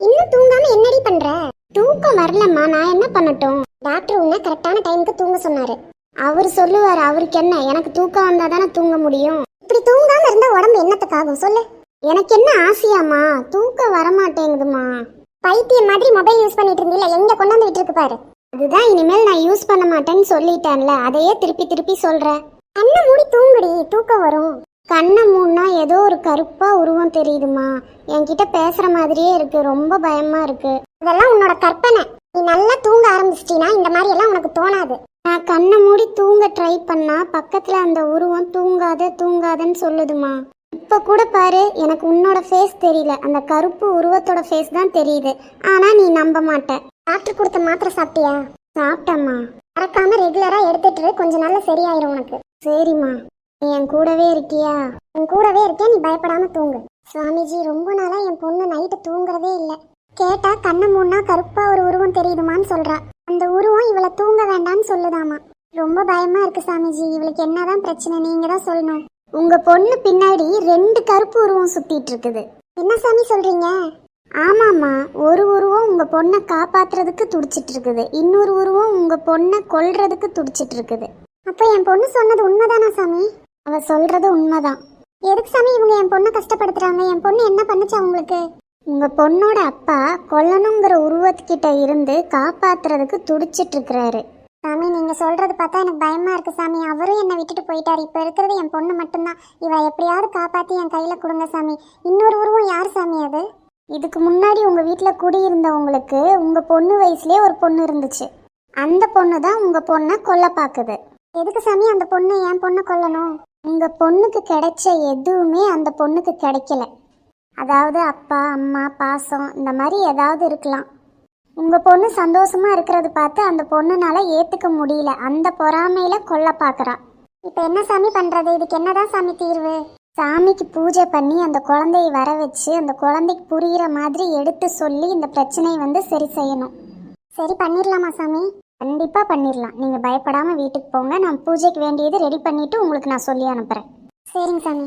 இன்னும் தூங்காம என்னடி பண்ற? தூக்கம் வரலம்மா நான் என்ன பண்ணட்டும்? டாக்டர் உன்ன கரெக்டான டைமுக்கு தூங்க சொன்னாரு. அவர் சொல்லுவார் அவருக்கு என்ன? எனக்கு தூக்கம் வந்தா தானே தூங்க முடியும். இப்படி தூங்காம இருந்தா உடம்பு என்னத்துக்காகும்? சொல்லு. எனக்கு என்ன ஆசையாம்மா? தூக்கம் வரமாட்டேங்குதுமா பைத்தியம் மாதிரி மொபைல் யூஸ் பண்ணிட்டு இருந்தீல எங்க கொண்டு வந்து விட்டுருக்கு பாரு. அதுதான் இனிமேல் நான் யூஸ் பண்ண மாட்டேன்னு சொல்லிட்டேன்ல அதையே திருப்பி திருப்பி சொல்றேன் கண்ணை மூடி தூங்குடி தூக்கம் வரும். கண்ணை மூடினா ஏதோ ஒரு கருப்பாக உருவம் தெரியுதுமா? என்கிட்ட பேசுகிற மாதிரியே இருக்கு. ரொம்ப பயமாக இருக்கு. இதெல்லாம் உன்னோட கற்பனை. நீ நல்லா தூங்க ஆரம்பிச்சிட்டினா இந்த மாதிரி எல்லாம் உனக்கு தோணாது. நான் கண்ணை மூடி தூங்க ட்ரை பண்ணா பக்கத்தில் அந்த உருவம் தூங்காத தூங்காதன்னு சொல்லுதுமா. இப்போ கூட பாரு எனக்கு உன்னோட ஃபேஸ் தெரியல. அந்த கருப்பு உருவத்தோட ஃபேஸ் தான் தெரியுது. ஆனால் நீ நம்ப மாட்டேன் டாக்டர் கொடுத்த மாத்திரை சாப்பிட்டியா? சாப்பிட்டம்மா. மறக்காம ரெகுலராக எடுத்துட்டு கொஞ்சம் கொஞ்ச நாள்ல சரியாயிரும் உனக்கு. சரிம்மா. நீ என் கூடவே இருக்கியா? உன் கூடவே இருக்கேன் நீ பயப்படாம தூங்கு. சுவாமிஜி ரொம்ப நாளா என் பொண்ணு நைட்டு தூங்குறதே இல்ல. கேட்டா கண்ணை மூணா கருப்பா ஒரு உருவம் தெரியுதுமான்னு சொல்றா. அந்த உருவம் இவளை தூங்க வேண்டாம்னு சொல்லுதாமா. ரொம்ப பயமா இருக்கு சாமிஜி இவளுக்கு என்னதான் பிரச்சனை நீங்க தான் சொல்லணும். உங்க பொண்ணு பின்னாடி ரெண்டு கருப்பு உருவம் சுத்திட்டு இருக்குது என்ன சாமி சொல்றீங்க? ஆமாம்மா ஒரு உருவம் உங்க பொண்ணை காப்பாத்துறதுக்கு துடிச்சிட்டு இருக்குது இன்னொரு உருவம் உங்க பொண்ணை கொல்றதுக்கு துடிச்சிட்டு இருக்குது அப்போ என் பொண்ணு சொன்னது உண்மைதானா சாமி? அவ சொல்றது உண்மைதான். எதுக்கு சாமி இவங்க என் பொண்ணை கஷ்டப்படுத்துறாங்க? என் பொண்ணு என்ன பண்ணுச்சு அவங்களுக்கு? உங்க பொண்ணோட அப்பா கொல்லணுங்கிற உருவத்துக்கிட்ட இருந்து காப்பாத்துறதுக்கு துடிச்சிட்டு இருக்கிறாரு சாமி நீங்க சொல்றது பார்த்தா எனக்கு பயமா இருக்கு சாமி. அவரும் என்னை விட்டுட்டு போயிட்டாரு. இப்ப இருக்கிறது என் பொண்ணு மட்டும்தான். இவ எப்படியாவது காப்பாத்தி என் கையில கொடுங்க சாமி. இன்னொரு உருவம் யார் சாமி அது? இதுக்கு முன்னாடி உங்க வீட்டுல குடியிருந்தவங்களுக்கு உங்க பொண்ணு வயசுலயே ஒரு பொண்ணு இருந்துச்சு. அந்த பொண்ணு தான் உங்க பொண்ணை கொல்ல பாக்குது. எதுக்கு சாமி அந்த பொண்ணு என் பொண்ணை கொல்லணும்? உங்கள் பொண்ணுக்கு கிடைச்ச எதுவுமே அந்த பொண்ணுக்கு கிடைக்கல. அதாவது அப்பா அம்மா பாசம் இந்த மாதிரி ஏதாவது இருக்கலாம். உங்கள் பொண்ணு சந்தோஷமாக இருக்கிறது பார்த்து அந்த பொண்ணுனால ஏற்றுக்க முடியல. அந்த பொறாமையில் கொல்ல பார்க்குறா. இப்போ என்ன சாமி பண்ணுறது இதுக்கு என்னதான் சாமி தீர்வு? சாமிக்கு பூஜை பண்ணி அந்த குழந்தையை வர வச்சு அந்த குழந்தைக்கு புரிகிற மாதிரி எடுத்து சொல்லி இந்த பிரச்சனையை வந்து சரி செய்யணும். சரி பண்ணிடலாமா சாமி? கண்டிப்பாக பண்ணிடலாம் நீங்கள் பயப்படாமல் வீட்டுக்கு போங்க. நான் பூஜைக்கு வேண்டியது ரெடி பண்ணிவிட்டு உங்களுக்கு நான் சொல்லி அனுப்புகிறேன் சரிங்க சாமி.